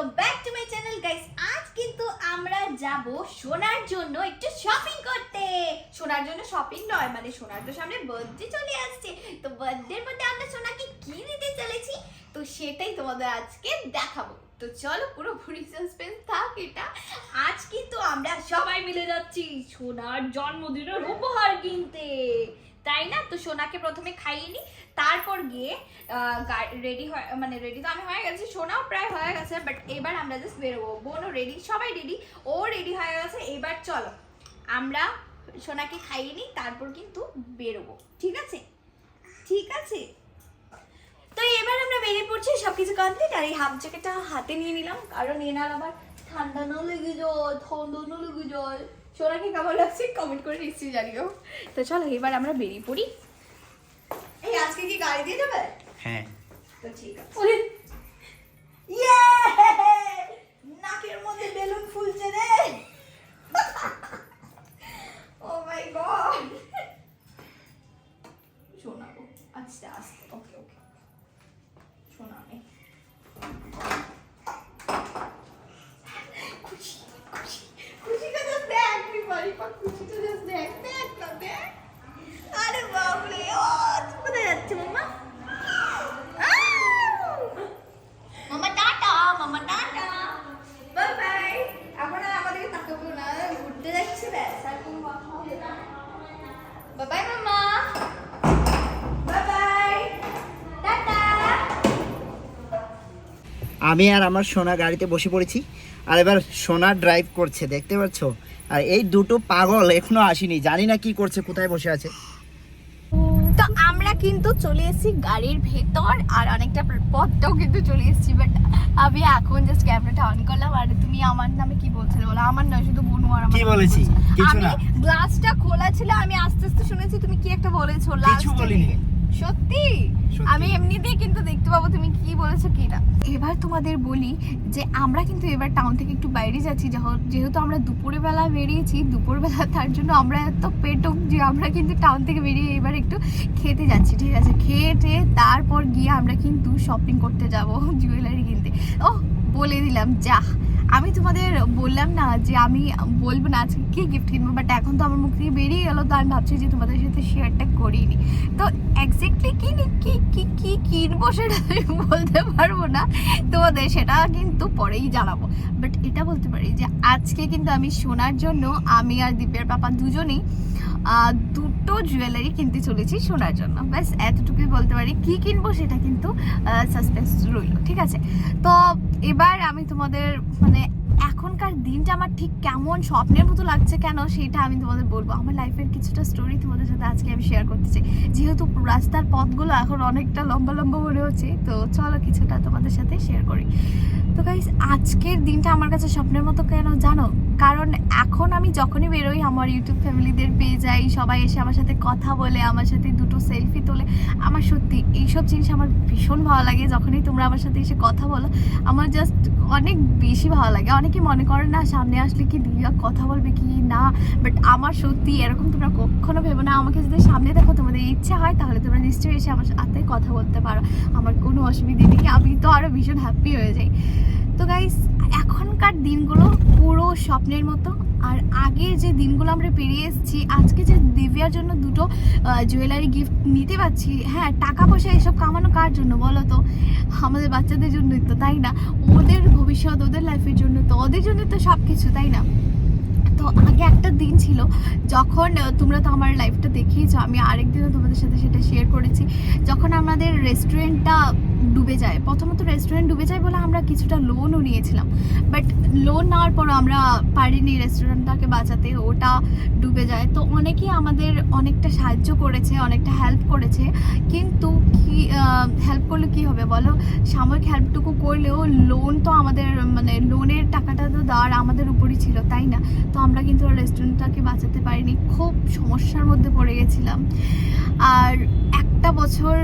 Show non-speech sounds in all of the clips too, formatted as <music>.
Welcome back to my channel guys আজ কিন্তু আমরা যাব সোনার জন্য একটু শপিং করতে। সোনার জন্য শপিং নয় মানে সোনার তো সামনে বার্থডে চলে আসছে। তো বার্থডের মধ্যে আমরা সোনাকে কি নিতে চলেছি, তো সেটাই তোমাদের আজকে দেখাবো। তো চলো, পুরো পুরি সাসপেন্স থাক এটা। আজ কিন্তু আমরা সবাই মিলে যাচ্ছি সোনার জন্মদিনের উপহার কিনতে। তাই না? তো সোনাকে প্রথমে খাইয়ে তারপর গিয়ে রেডি হয় মানে রেডি তো আমি হয়ে গেছি, সোনাও প্রায় হয়ে গেছে বাট এবার আমরা জাস্ট বেরোবো। বোনও রেডি সবাই রেডি ও রেডি হয়ে গেছে, এবার চলো। আমরা সোনাকে খাইয়ে নিই তারপর কিন্তু বেরোবো। ঠিক আছে? ঠিক আছে? তো এবার আমরা বেরিয়ে পড়ছি সব কিছু কমপ্লিট আর এই হাফ জ্যাকেটটা হাতে নিয়ে নিলাম, কারণ এনার আবার ঠান্ডা না লেগে যায়, ঠান্ডা না লেগে যায়। সোনাকে কেমন লাগছে? কমেন্ট করে নিশ্চয়ই জানিও। তো চলো এবার আমরা বেরিয়ে পড়ি। এই আজকে কি গাড়ি দিয়ে যাবে? হ্যাঁ। তো ঠিক আছে। ইয়ে! নাকের মধ্যে বেলুন ফুলছে রে। ও মাই গড শোনাবো। আস্তে। আস্তে ওকে ওকে শোনাবে আমি আর আমার সোনা গাড়িতে বসে পড়েছি আর এবার সোনা ড্রাইভ করছে দেখতে পাচ্ছ আর এই দুটো পাগল এখনও আসেনি জানি না কি করছে কোথায় বসে আছে তো আমরা কিন্তু চলে এসেছি গাড়ির ভেতর আর অনেকটা পথটাও কিন্তু চলে এসেছি বাট আমি এখন জাস্ট ক্যামেরাটা অন করলাম আর তুমি আমার নামে কি বলছিলে বলো আমার নয় শুধু বনু আর আমার কি বলেছি? কিছু আমি না। গ্লাসটা খোলা ছিল আমি আস্তে আস্তে শুনেছি তুমি কি একটা বলেছ লাস্ট কিছু বলিনি। সত্যি। আমি এমনিতেই কিন্তু দেখতে পাবো তুমি কি বলেছ কি না। এবার তোমাদের বলি যে আমরা কিন্তু এবার টাউন থেকে একটু বাইরে যাচ্ছি। যেহেতু আমরা দুপুরে বেলা বেরিয়েছি দুপুরবেলা তার জন্য আমরা এত পেটক যে আমরা কিন্তু টাউন থেকে বেরিয়ে এবার একটু খেতে যাচ্ছি ঠিক আছে? খেয়ে টেয়ে তারপর গিয়ে আমরা কিন্তু শপিং করতে যাব জুয়েলারি কিনতে। ও বলে দিলাম যা আমি তোমাদের বললাম না যে আমি বলব না আজকে কি গিফট কিনবো বাট এখন তো আমার মুখ থেকে বেরিয়ে গেলো, তো আমি ভাবছি যে তোমাদের সাথে শেয়ারটা করিনি। তো এক্স্যাক্টলি কি কি কি কি কিনবো সেটা আমি বলতে পারব না, তোমাদের সেটা কিন্তু পরেই জানাব। বাট এটা বলতে পারি যে আজকে কিন্তু আমি শোনার জন্য, আমি আর দীপের পাপা দুজনেই দুটো জুয়েলারি কিনতে চলেছি সোনার জন্য। ব্যাস, এতটুকুই বলতে পারি। কি কিনবো সেটা কিন্তু সাসপেন্স রইল, ঠিক আছে? তো এবার আমি তোমাদের মানে এখনকার দিনটা আমার ঠিক কেমন, স্বপ্নের মতো লাগছে কেন সেটা আমি তোমাদের বলব। আমার লাইফের কিছুটা স্টোরি তোমাদের সাথে আজকে আমি শেয়ার করতে চাই। যেহেতু রাস্তার পথগুলো এখন অনেকটা লম্বা লম্বা মনে হচ্ছে, তো চলো কিছুটা তোমাদের সাথে শেয়ার করি। তো গাইস আজকের দিনটা আমার কাছে স্বপ্নের মতো কেন জানো? কারণ এখন আমি যখনই বেরোই, আমার ইউটিউব ফ্যামিলিদের পেয়ে যাই, সবাই এসে আমার সাথে কথা বলে, আমার সাথে দুটো সেলফি তোলে। আমার সত্যি এইসব জিনিস আমার ভীষণ ভালো লাগে। যখনই তোমরা আমার সাথে এসে কথা বলো, আমার জাস্ট অনেক বেশি ভালো লাগে। অনেকে মনে করে না, সামনে আসলে কি দিদিরা কথা বলবে কি না? বাট আমার সত্যি এরকম তোমরা কখনো ভেবো না। আমাকে যদি সামনে দেখো, তোমাদের ইচ্ছে হয়, তাহলে তোমরা নিশ্চয়ই এসে আমার সাথে কথা বলতে পারো। আমার কোনো অসুবিধে নেই। আমি তো আরও ভীষণ হ্যাপি হয়ে যাই। গাইস এখনকার দিনগুলো পুরো স্বপ্নের মতো। আর আগের যে দিনগুলো আমরা পেরিয়ে এসেছি, আজকে যে দিব্যার জন্য দুটো জুয়েলারি গিফট নিতে পারছি হ্যাঁ টাকা পয়সা এসব কামানো কার জন্য বলো তো? আমাদের বাচ্চাদের জন্যই তো, তাই না? ওদের ভবিষ্যৎ, ওদের লাইফের জন্য তো, ওদের জন্য তো সব কিছু তাই না? তো আগে একটা দিন ছিল, যখন তোমরা তো আমার লাইফটা দেখিয়েছো, আমি আরেকদিনও তোমাদের সাথে সেটা শেয়ার করেছি, যখন আমাদের রেস্টুরেন্টটা ডুবে যায়। প্রথমত রেস্টুরেন্ট ডুবে যায় বলে আমরা কিছুটা লোনও নিয়েছিলাম। বাট লোন নেওয়ার পরও আমরা পারিনি রেস্টুরেন্টটাকে বাঁচাতে, ওটা ডুবে যায়। তো অনেকেই আমাদের অনেকটা সাহায্য করেছে, অনেকটা হেল্প করেছে। কিন্তু কি হেল্প করলে কি হবে বলো? সাময়িক হেল্পটুকু করলেও লোন তো আমাদের মানে লোনের টাকাটা তো দেওয়ার আমাদের উপরই ছিল, তাই না? তো আমরা কিন্তু রেস্টুরেন্টটাকে বাঁচাতে পারিনি। খুব সমস্যার মধ্যে পড়ে গেছিলাম। আর একটা বছর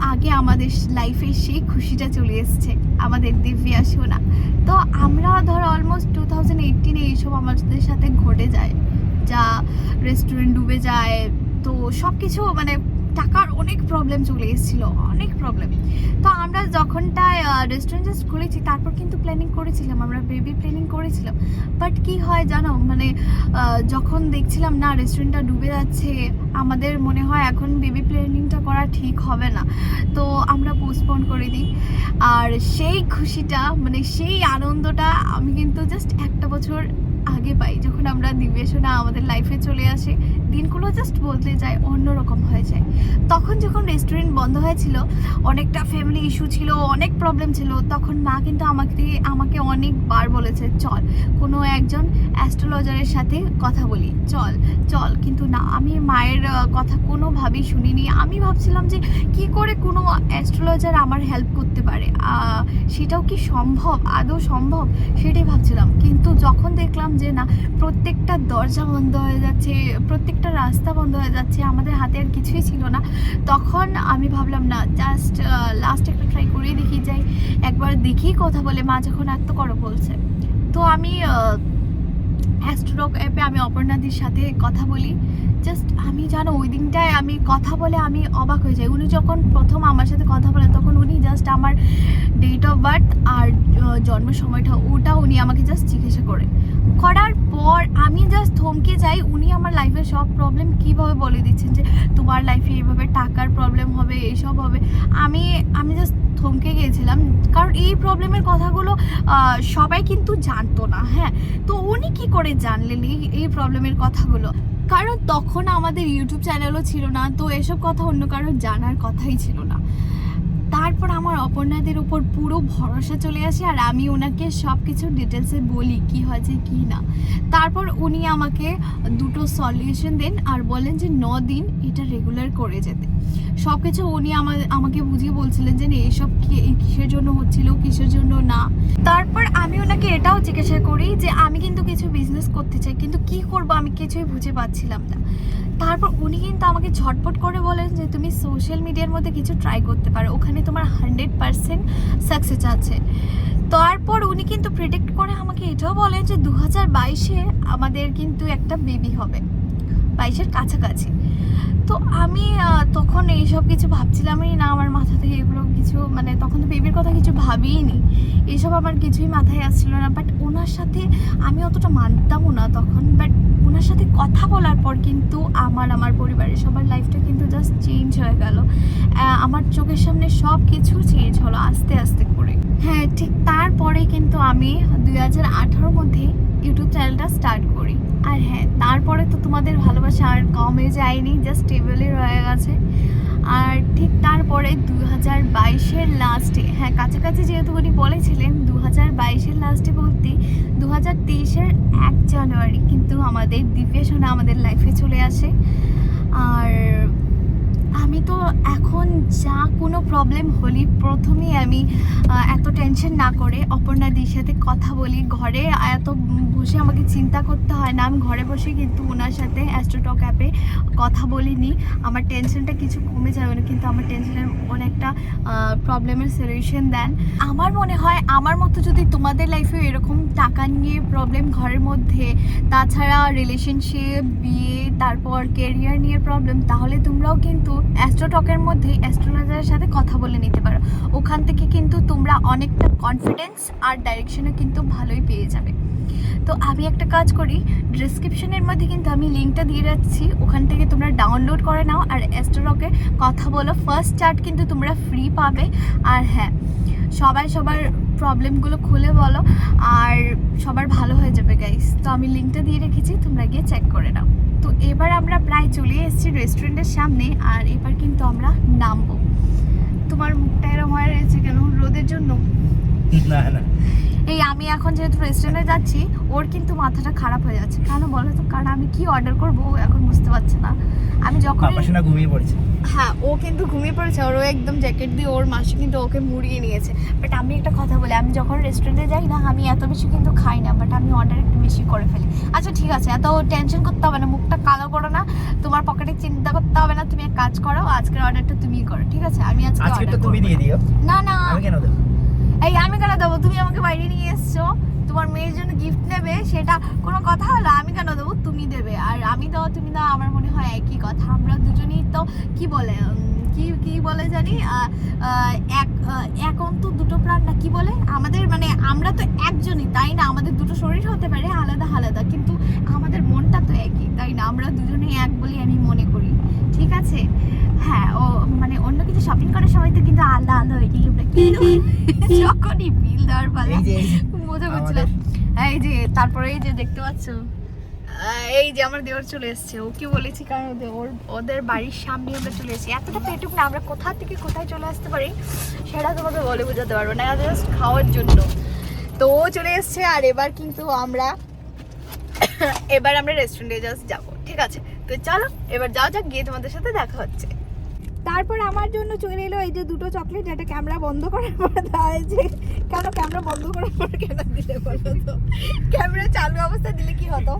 আগে আমাদের লাইফে সেই খুশিটা চলে এসছে, আমাদের দিব্যা সোনা। তো আমরা ধর অলমোস্ট টু থাউজেন্ড এইটিনে এইসব আমাদের সাথে ঘটে যায়। যা রেস্টুরেন্ট ডুবে যায়, তো সব কিছু মানে টাকার অনেক প্রবলেম চলে এসেছিল, অনেক প্রবলেম তো আমরা যখনটা রেস্টুরেন্ট জাস্ট খুলেছি, তারপর কিন্তু প্ল্যানিং করেছিলাম, আমরা বেবি প্ল্যানিং করেছিলাম। বাট কি হয় জানো মানে যখন দেখছিলাম না রেস্টুরেন্টটা ডুবে যাচ্ছে, আমাদের মনে হয় এখন বেবি প্ল্যানিংটা করা ঠিক হবে না। তো আমরা পোস্টপোন করে দিই। আর সেই খুশিটা মানে সেই আনন্দটা আমি কিন্তু জাস্ট একটা বছর আগে পাই, যখন আমরা দিবেশনা আমাদের লাইফে চলে আসে। দিনগুলো জাস্ট বদলে যায়, অন্যরকম হয়ে যায়। তখন যখন রেস্টুরেন্ট বন্ধ হয়েছিল, অনেকটা ফ্যামিলি ইস্যু ছিল, অনেক প্রবলেম ছিল, তখন মা কিন্তু আমাকে আমাকে অনেকবার বলেছে, চল, কোনো একজন অ্যাস্ট্রোলজারের সাথে কথা বলি। চল চল। কিন্তু না, আমি মায়ের কথা কোনোভাবেই শুনিনি। আমি ভাবছিলাম যে, কি করে কোনো অ্যাস্ট্রোলজার আমার হেল্প করতে পারে? সেটাও কি সম্ভব? আদৌ সম্ভব? সেটাই ভাবছিলাম। কিন্তু যখন দেখলাম যে, না, প্রত্যেকটা দরজা বন্ধ হয়ে যাচ্ছে, প্রত্যেকটা রাস্তা বন্ধ হয়ে যাচ্ছে, আমাদের হাতে আর কিছুই ছিল না। তখন আমি ভাবলাম, না জাস্ট লাস্ট একটা ট্রাই করেই দেখি, যাই একবার দেখি কথা বলে, মা যখন এত করো বলছে। তো আমি অ্যাস্ট্রোক অ্যাপে আমি অপর্ণাদির সাথে কথা বলি। জাস্ট আমি জানো, ওই দিনটায় আমি কথা বলে আমি অবাক হয়ে যাই। উনি যখন প্রথম আমার সাথে কথা বলেন, তখন উনি জাস্ট আমার ডেট অফ বার্থ আর আহ, জন্মের সময়টা ওটা উনি আমাকে জাস্ট জিজ্ঞাসা করে। করার পর আমি জাস্ট থমকে যাই উনি আমার লাইফের সব প্রবলেম কীভাবে বলে দিচ্ছেন যে তোমার লাইফে এইভাবে টাকার প্রবলেম হবে এইসব হবে? আমি আমি জাস্ট থমকে গিয়েছিলাম। কারণ এই প্রবলেমের কথাগুলো সবাই কিন্তু জানতো না হ্যাঁ? তো উনি কি করে জানলেন এই এই প্রবলেমের কথাগুলো? কারণ তখন আমাদের ইউটিউব চ্যানেলও ছিল না তো এসব কথা অন্য কারও জানার কথাই ছিল না। তারপর আমার অপর্ণাদের উপর পুরো ভরসা চলে আসে আর আমি ওনাকে সব কিছু ডিটেলসে বলি কি হয়েছে, কি না। তারপর উনি আমাকে দুটো সলিউশন দেন আর বলেন যে ন দিন এটা রেগুলার করে যেতে। সব কিছু উনি আমার আমাকে বুঝিয়ে বলছিলেন যে এইসব কিসের জন্য হচ্ছিল, কিসের জন্য না। তারপর আমি ওনাকে এটাও জিজ্ঞাসা করি যে আমি কিন্তু কিছু বিজনেস করতে চাই, কিন্তু কি করব আমি কিছুই বুঝে পাচ্ছিলাম না। তারপর উনি কিন্তু আমাকে ঝটপট করে বলেন যে তুমি সোশ্যাল মিডিয়ার মধ্যে কিছু ট্রাই করতে পারো, ওখানে তোমার হান্ড্রেড পারসেন্ট সাকসেস আছে। তারপর উনি কিন্তু প্রেডিক্ট করে আমাকে এটাও বলেন যে দু হাজার বাইশে আমাদের কিন্তু একটা বেবি হবে। বাইশের কাছাকাছি। তো আমি তখন এইসব কিছু ভাবছিলামই না, আমার মাথা থেকে এগুলো কিছু মানে তখন তো বেবির কথা কিছু ভাবিনি এইসব আমার কিছুই মাথায় আসছিল না বাট ওনার সাথে আমি অতটা মানতামও না তখন বাট ওনার সাথে কথা বলার পর কিন্তু আমার আমার পরিবারের সবার লাইফটা কিন্তু জাস্ট চেঞ্জ হয়ে গেল। আমার চোখের সামনে সব কিছু চেঞ্জ হলো আস্তে আস্তে করে। হ্যাঁ ঠিক তারপরে কিন্তু আমি দুই হাজার আঠারোর মধ্যে ইউটিউব চ্যানেলটা স্টার্ট করি। আর হ্যাঁ তারপরে তো তোমাদের ভালোবাসা আর কমে যায়নি জাস্ট স্টেবলই রয়ে গেছে। আর ঠিক তারপরে দু হাজার বাইশের লাস্টে হ্যাঁ কাছাকাছি যেহেতু উনি বলেছিলেন দু হাজার বাইশের লাস্টে বলতে দু হাজার তেইশের এক জানুয়ারি কিন্তু আমাদের দিব্যাসনা সোনা আমাদের লাইফে চলে আসে আর আমি তো এখন যা কোনো প্রবলেম হলি প্রথমেই আমি এত টেনশন না করে অপর্ণাদির সাথে কথা বলি। ঘরে এত বসে আমাকে চিন্তা করতে হয় না। আমি ঘরে বসে কিন্তু ওনার সাথে অ্যাস্ট্রোটক অ্যাপে কথা বলিনি। আমার টেনশনটা কিছু কমে যাবে না, কিন্তু আমার টেনশনের অনেকটা প্রবলেমের সলিউশন দেন। আমার মনে হয় আমার মতো যদি তোমাদের লাইফে এরকম টাকা নিয়ে প্রবলেম ঘরের মধ্যে, তাছাড়া রিলেশনশিপ বিয়ে, তারপর কেরিয়ার নিয়ে প্রবলেম তাহলে তোমরাও কিন্তু অ্যাস্ট্রোটকের মধ্যে অ্যাস্ট্রোলজারের সাথে কথা বলে নিতে পারো। ওখান থেকে কিন্তু তোমরা অনেকটা কনফিডেন্স আর ডাইরেকশনও কিন্তু ভালোই পেয়ে যাবে। তো আমি একটা কাজ করি ডিসক্রিপশনের মধ্যে কিন্তু আমি লিঙ্কটা দিয়ে রাখছি। ওখান থেকে তোমরা ডাউনলোড করে নাও আর অ্যাস্ট্রোটকে কথা বলো। ফার্স্ট চার্ট কিন্তু তোমরা ফ্রি পাবে। আর হ্যাঁ সবাই সবার প্রবলেমগুলো খুলে বলো। আর সবার ভালো হয়ে যাবে গাইস তো আমি লিঙ্কটা দিয়ে রেখেছি, তোমরা গিয়ে চেক করে নাও। তো এবার আমরা প্রায় চলে এসেছি রেস্টুরেন্টের সামনে আর এবার কিন্তু আমরা নামবো। তোমার মুখটা এরম হয়ে রয়েছে কেন? রোদের জন্য? না না। এই আমি এখন যেহেতু রেস্টুরেন্টে যাচ্ছি ওর কিন্তু মাথাটা খারাপ হয়ে যাচ্ছে। কেন বলো তো? কারণ আমি কি অর্ডার করব? ও এখন বুঝতে পারছে না। আমি যখন পাপা ঘুমিয়ে পড়েছে। হ্যাঁ ও কিন্তু ঘুমিয়ে পড়েছে। আর ও একদম জ্যাকেট দিয়ে ওর মাসি কিন্তু ওকে মুড়িয়ে নিয়েছে। বাট আমি একটা কথা বলি আমি যখন রেস্টুরেন্টে যাই না আমি এত বেশি কিন্তু খাই না। বাট আমি অর্ডার বেশি করে ফেলি। আচ্ছা ঠিক আছে এত টেনশন করতে হবে না মুখটা কালো করো না তোমার পকেটে চিন্তা করতে হবে না তুমি এক কাজ করো আজকের অর্ডারটা তুমি করো ঠিক আছে? আমি আজকে আজকে তো অর্ডার তুমি দিয়ে দিও। না না। আমি কেন দেবো? এই আমি কেন দেবো? তুমি আমাকে বাইরে নিয়ে এসছো। তোমার মেয়ের জন্য গিফট নেবে সেটা কোনো কথা হলো? আমি কেন দেবো? তুমি দেবে। আর আমি দাও তুমি দাও আমার মনে হয় একই কথা। আমরা দুজনেই তো কি বলে কি কি বলে জানি? এক এক অন্ত দুটো প্রাণ না কি বলে? আমাদের মানে আমরা তো একজনই তাই না? আমাদের দুটো শরীর হতে পারে আলাদা আলাদা। কিন্তু আমাদের মনটা তো একই তাই না? আমরা দুজনেই এক বলি আমি মনে করি ঠিক আছে? হ্যাঁ ও মানে অন্য কিছু শপিং করার সময় তো কিন্তু আলাদা আলাদা হয়ে গেল। যখনই বিল দেওয়ার পালা মজা করছিলাম। এই যে তারপরে এই যে দেখতে পাচ্ছ এই যে আমার দেওয়ার চলে এসেছে। ও কি বলেছি কারণ ওদের ওর ওদের বাড়ির সামনে আমরা চলে এসেছি। এতটা পেটুক না আমরা কোথা থেকে কোথায় চলে আসতে পারি সেটা তোমাকে বলে বোঝাতে পারব না জাস্ট খাওয়ার জন্য। তো ও চলে এসেছে আর এবার কিন্তু আমরা এবার আমরা রেস্টুরেন্টে জাস্ট যাব, ঠিক আছে? তো চলো, এবার যাও যাক, গিয়ে তোমাদের সাথে দেখা হচ্ছে। তারপর আমার জন্য চলে এলো এই যে দুটো চকলেট যেটা ক্যামেরা বন্ধ করার পরে দেওয়া হয়েছে। কেন ক্যামেরা বন্ধ করার পরে কেন দিলে বলো তো? ক্যামেরা চালু অবস্থা দিলে কি হতো?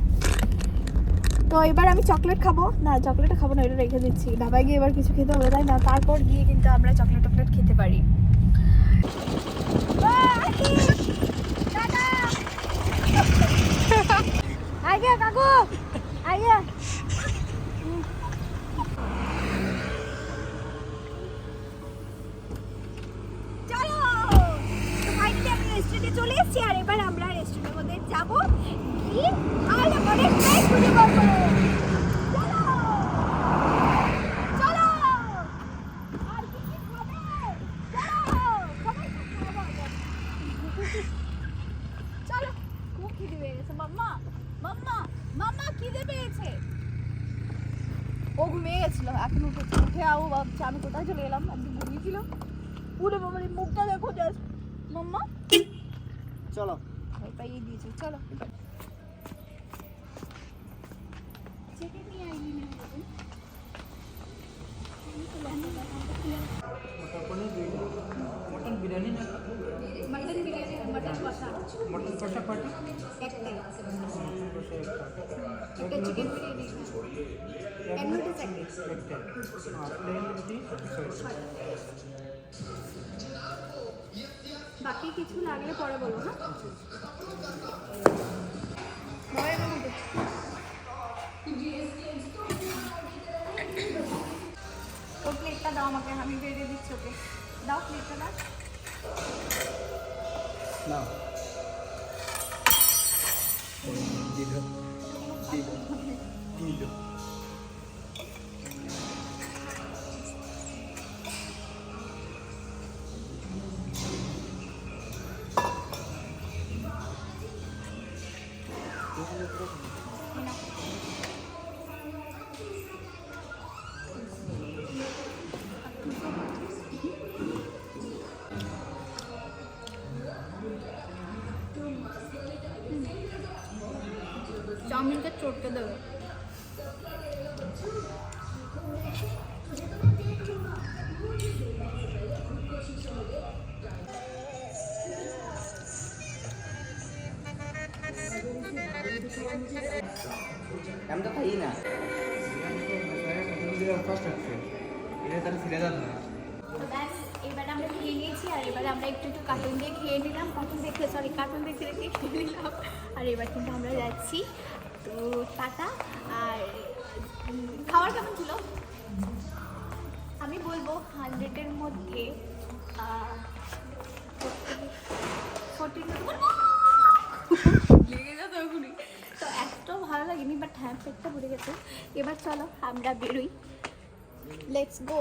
তো এবার আমি চকলেট খাব। না চকলেটটা খাব না, এটা রেখে দিচ্ছি। ধাবায় গিয়ে এবার কিছু খেতে হবে, তাই না? তারপর গিয়ে কিন্তু আমরা চকলেট টকলেট খেতে পারি। আগে কাকু আগে। ও ঘুমিয়ে গেছিল এখন উঠেছে উঠে আবু ভাবছে আমি কোথায় চলে। এলাম একদিন ঘুমিয়েছিলাম পুরো বাবার মুখটা দেখো জাস্ট মাম্মা চলো। ভয় পাইয়ে দিয়েছে চলো কষা কয়টা চিকেন বিরিয়ানি। এক মিনিট বাকি কিছু লাগলে পরে বলব না হ্যাঁ? ওর প্লেটটা দাও আমাকে আমি বেড়ে দিচ্ছি ওকে। দাও প্লেটটা দাও। Dilo. Dilo. Dilo. চটকে দেবে। আমি তো খাই না। ফার্স্ট আছে এটা তার ফিরে যান না তো ব্যাস এবার আমরা খেয়ে নিয়েছি আর এবার আমরা একটু একটু কার্টুন দিয়ে খেয়ে নিলাম। কার্টুন দেখে সরি কার্টুন দেখে দেখে খেয়ে নিলাম। আর এবার কিন্তু আমরা যাচ্ছি টাটা। আর খাবার কেমন ছিল? আমি বলব হান্ড্রেডের মধ্যে তো একটাও ভালো লাগেনি বাট হ্যাঁ পেটটা ভরে গেছে। এবার চলো আমরা বেরোই। লেটস গো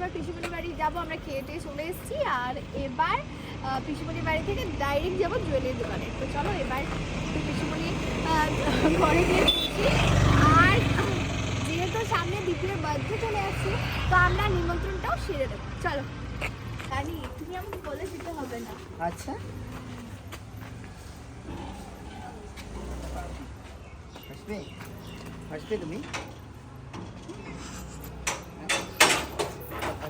এবার পিসিমণি বাড়ি যাব আমরা খেয়ে টেয়ে চলে এসেছি। আর এবার আহ, পিসিমণি বাড়ি থেকে ডাইরেক্ট যাব জুয়েলারি দোকানে। তো চলো এবার পিসিমণি ঘরে গিয়ে আর যেহেতু সামনে দ্বিতীয় বার্থডে চলে আসছে তো আমরা নিমন্ত্রণটাও সেরে দেবো চলো। জানি তুমি আমাকে বলে দিতে হবে না। আচ্ছা। আসবে আসবে তুমি কথা বলে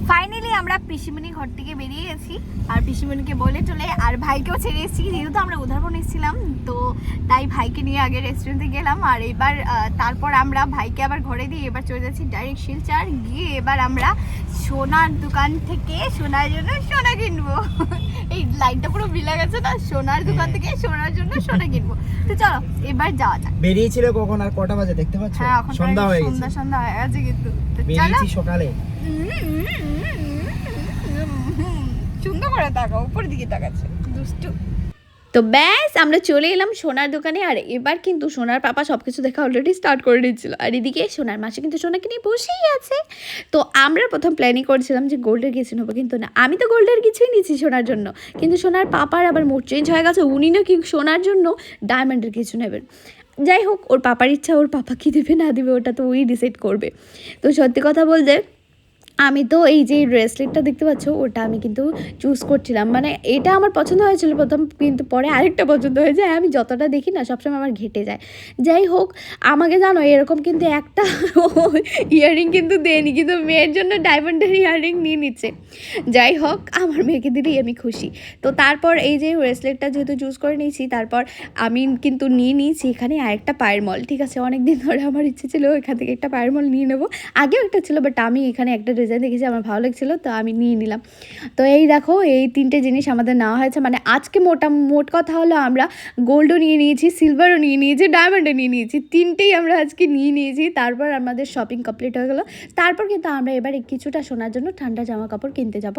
ফাইনালি আমরা পিসিমণি ঘর থেকে বেরিয়ে গেছি। আর পিসিমণিকে বলে চলে আর ভাইকেও ছেড়ে এসেছি। যেহেতু আমরা উদাহরণ এসেছিলাম তো তাই ভাইকে নিয়ে আগে রেস্টুরেন্টে গেলাম। আর এবার তারপর আমরা ভাইকে আবার ঘরে দিয়ে এবার চলে যাচ্ছি ডাইরেক্ট শিলচার। গিয়ে এবার আমরা সোনার দোকান থেকে সোনার জন্য সোনা কিনবো। <laughs> এই লাইনটা পুরো মিলা গেছে না? সোনার দোকান থেকে সোনার জন্য সোনা কিনবো। তো চলো এবার যাওয়া যাক। বেরিয়েছিল কখন আর কটা বাজে দেখতে পাচ্ছ? হ্যাঁ সন্ধ্যা হয়ে গেছে। সন্ধ্যা সন্ধ্যা হয়ে গেছে কিন্তু। চলো বেরিয়েছি সকালে। সুন্দর করে তাকাও উপর দিকে তাকাচ্ছে। দুষ্টু। তো ব্যাস আমরা চলে এলাম সোনার দোকানে আর এবার কিন্তু সোনার পাপা সব কিছু দেখা অলরেডি স্টার্ট করে দিচ্ছিল আর এদিকে সোনার মাসে কিন্তু সোনাকে নিয়ে বসেই আছে। তো আমরা প্রথম প্ল্যানিং করেছিলাম যে গোল্ডের কিছু নেব কিন্তু না আমি তো গোল্ডের কিছুই নিচ্ছি সোনার জন্য। কিন্তু সোনার পাপার আবার মুড চেঞ্জ হয়ে গেছে উনি নাকি সোনার জন্য ডায়মন্ডের কিছু নেবেন। যাই হোক ওর পাপার ইচ্ছা ওর পাপা কী দেবে না দেবে ওটা তো ওই ডিসাইড করবে। তো সত্যি কথা বলতে আমি তো এই যে ব্রেসলেটটা দেখতে পাচ্ছ, ওটা আমি কিন্তু চুজ করছিলাম। মানে এটা আমার পছন্দ হয়েছিল প্রথম, কিন্তু পরে আরেকটা পছন্দ হয়ে যায় আমি যতটা দেখি না, সবসময় আমার ঘেটে যায়। যাই হোক, আমাকে জানো, এরকম কিন্তু একটা <laughs> ইয়াররিং কিন্তু দেয়নি, কিন্তু মেয়ের জন্য ডায়মন্ডের ইয়াররিং নিয়ে নিচ্ছে। যাই হোক, আমার মেয়েকে দিলেই আমি খুশি। তো তারপর এই যে ব্রেসলেটটা যেহেতু চুজ করে নিয়েছি, তারপর আমি কিন্তু নিয়ে নিয়েছি এখানে আরেকটা পায়ের মল, ঠিক আছে? অনেক দিন ধরে আমার ইচ্ছে ছিল এখান থেকে একটা পায়ের মল নিয়ে নেব। আগেও একটা ছিল বাট আমি এখানে একটা ডিজাইন দেখেছি আমার ভালো লাগছিল, তো আমি নিয়ে নিলাম। তো এই দেখো, এই তিনটে জিনিস আমাদের নেওয়া হয়েছে। মানে আজকে মোটা, মোট কথা হলো আমরা গোল্ডও নিয়ে নিয়েছি সিলভারও নিয়ে নিয়েছি ডায়মন্ডও নিয়ে নিয়েছি। তিনটেই আমরা আজকে নিয়ে নিয়েছি। তারপর আমাদের শপিং কমপ্লিট হয়ে গেলো। তারপর কিন্তু আমরা এবার কিছুটা শোনার জন্য ঠান্ডা জামা কাপড় কিনতে যাব।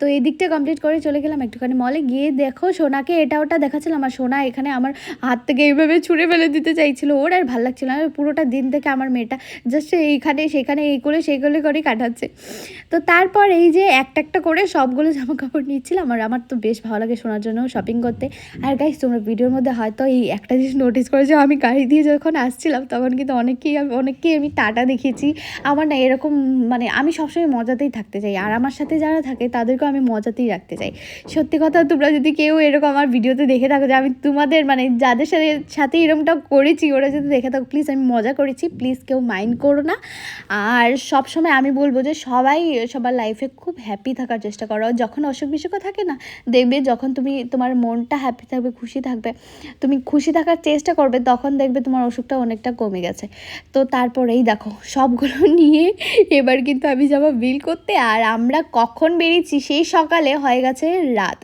তো এই দিকটা কমপ্লিট করে চলে গেলাম একটুখানি মলে গিয়ে দেখো সোনাকে, এটা ওটা দেখাচ্ছিলাম। আমার সোনা এখানে আমার হাত থেকে এইভাবে ছুঁড়ে ফেলে দিতে চাইছিল। ওর আর ভালো লাগছিল না। পুরোটা দিন থেকে আমার মেয়েটা জাস্ট এইখানে, সেখানে এই করে সেইগুলো করে কাটাচ্ছে। তো তারপর এই যে একটা একটা করে সবগুলো জামা কাপড় নিচ্ছিলাম আর আমার তো বেশ ভালো লাগে শোনার জন্য শপিং করতে। আর গাইস তোমরা ভিডিওর মধ্যে হয়তো এই একটা জিনিস নোটিস করেছ, আমি গাড়ি দিয়ে যখন আসছিলাম তখন কিন্তু অনেকেই অনেককেই আমি টাটা দেখিয়েছি। আমার না এরকম মানে আমি সবসময় মজাতেই থাকতে চাই। আর আমার সাথে যারা থাকে তাদেরকেও আমি মজাতেই রাখতে চাই। সত্যি কথা, তোমরা যদি কেউ এরকম আমার ভিডিওতে দেখে থাকো যে আমি তোমাদের মানে যাদের সাথে সাথে এরকমটা করেছি, ওরা যদি দেখে থাকো প্লিজ আমি মজা করেছি প্লিজ কেউ মাইন্ড করো না। আর সব সময় আমি বলব যে সবাই, সবার লাইফে খুব হ্যাপি থাকার চেষ্টা করো। যখন অসুখ বিসুখও থাকে না, দেখবে যখন তুমি তোমার মনটা হ্যাপি থাকবে, খুশি থাকবে, তুমি খুশি থাকার চেষ্টা করবে, তখন দেখবে তোমার অসুখটা অনেকটা কমে গেছে। তো তারপরেই দেখো, সবগুলো <laughs> নিয়ে এবার কিন্তু আমি যাব বিল করতে। আর আমরা কখন বেরিয়েছি, সেই সকালে হয়ে গেছে রাত।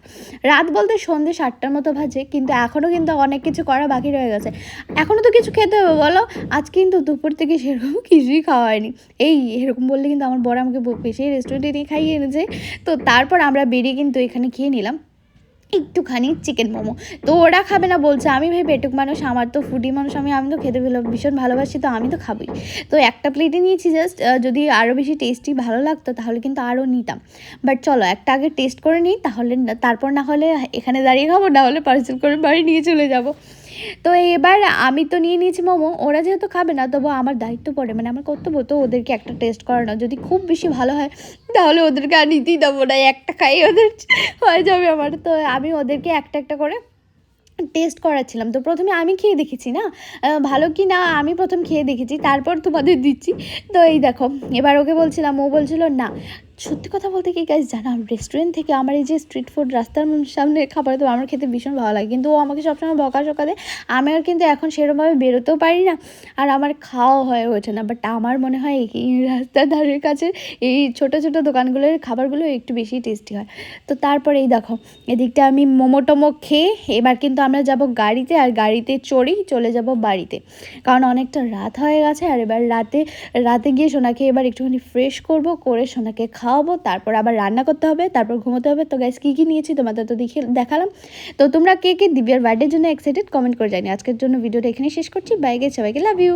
রাত বলতে সন্ধ্যে সাতটার মতো ভাজে কিন্তু এখনও কিন্তু অনেক কিছু করা বাকি রয়ে গেছে। এখনও তো কিছু খেতে হবে, বলো? আজ কিন্তু দুপুর থেকে সেরকম <laughs> কিছুই খাওয়া হয়নি। এই এরকম বললে কিন্তু আমার বড় বকবে সেই রেস্টুরেন্টে নিয়ে খাইয়ে এনেছে। তো তারপর আমরা বেরিয়ে কিন্তু এখানে খেয়ে নিলাম। একটুখানি চিকেন মোমো। তো ওরা খাবে না বলছে, আমি ভাই পেটুক মানুষ, আমার তো ফুডি মানুষ, আমি আমি তো খেতে ভীষণ ভালোবাসি, তো আমি তো খাবই। তো একটা প্লেটে নিয়েছি জাস্ট যদি আরও বেশি টেস্টি ভালো লাগতো, তাহলে কিন্তু আরও নিতাম। বাট চলো, একটা আগে টেস্ট করে নিই, তাহলে তারপর না হলে এখানে দাঁড়িয়ে খাব, না হলে পার্সেল করে বাড়ি নিয়ে চলে যাব। তো এবার আমি তো নিয়ে নিয়েছি মোমো, ওরা যেহেতু খাবে না তবু আমার দায়িত্ব পড়ে মানে আমার কর্তব্য তো ওদেরকে একটা টেস্ট করানো। যদি খুব বেশি ভালো হয়, তাহলে ওদেরকে আর নিতেই দেবো না একটা খাই ওদের হয়ে যাবে আমার। তো আমি ওদেরকে একটা একটা করে টেস্ট করাচ্ছিলাম। তো প্রথমে আমি খেয়ে দেখেছি না? ভালো কি না, আমি প্রথম খেয়ে দেখেছি, তারপর তোমাদের দিচ্ছি। তো এই দেখো, এবার ওকে বলছিলাম, ও বলছিল না সত্যি কথা বলতে কি গাইজ জানা রেস্টুরেন্ট থেকে আমার এই যে স্ট্রিট ফুড রাস্তার সামনে খাবার তো আমার খেতে ভীষণ ভালো লাগে। কিন্তু ও আমাকে সবসময় বকা সকা দেয়। আমি আর কিন্তু এখন সেরকমভাবে বেরোতেও পারি না। আর আমার খাওয়া হয়ে ওঠে না। বাট আমার মনে হয় এই রাস্তার ধারের কাছে এই ছোটো ছোটো দোকানগুলোর খাবারগুলো একটু বেশি টেস্টি হয়। তো তারপরে এই দেখো, এদিকটা আমি মোমো টোমো খেয়ে এবার কিন্তু আমরা যাব গাড়িতে আর গাড়িতে চড়েই চলে যাব বাড়িতে। কারণ অনেকটা রাত হয়ে গেছে আর এবার রাতে রাতে গিয়ে সোনাকে এবার একটুখানি ফ্রেশ করব, করে সোনাকে খাওয়া খাওয়াবো, তারপর আবার রান্না করতে হবে, তারপর ঘুমোতে হবে। তো গ্যাস কী কী নিয়েছি তোমাদের তো দেখে দেখালাম। তো তোমরা কে কে দিব্যার বার্থডের জন্য এক্সাইটেড কমেন্ট করে জানি আজকের জন্য ভিডিওটা এখানে শেষ করছি। বাইকে সবাইকে লাভ ইউ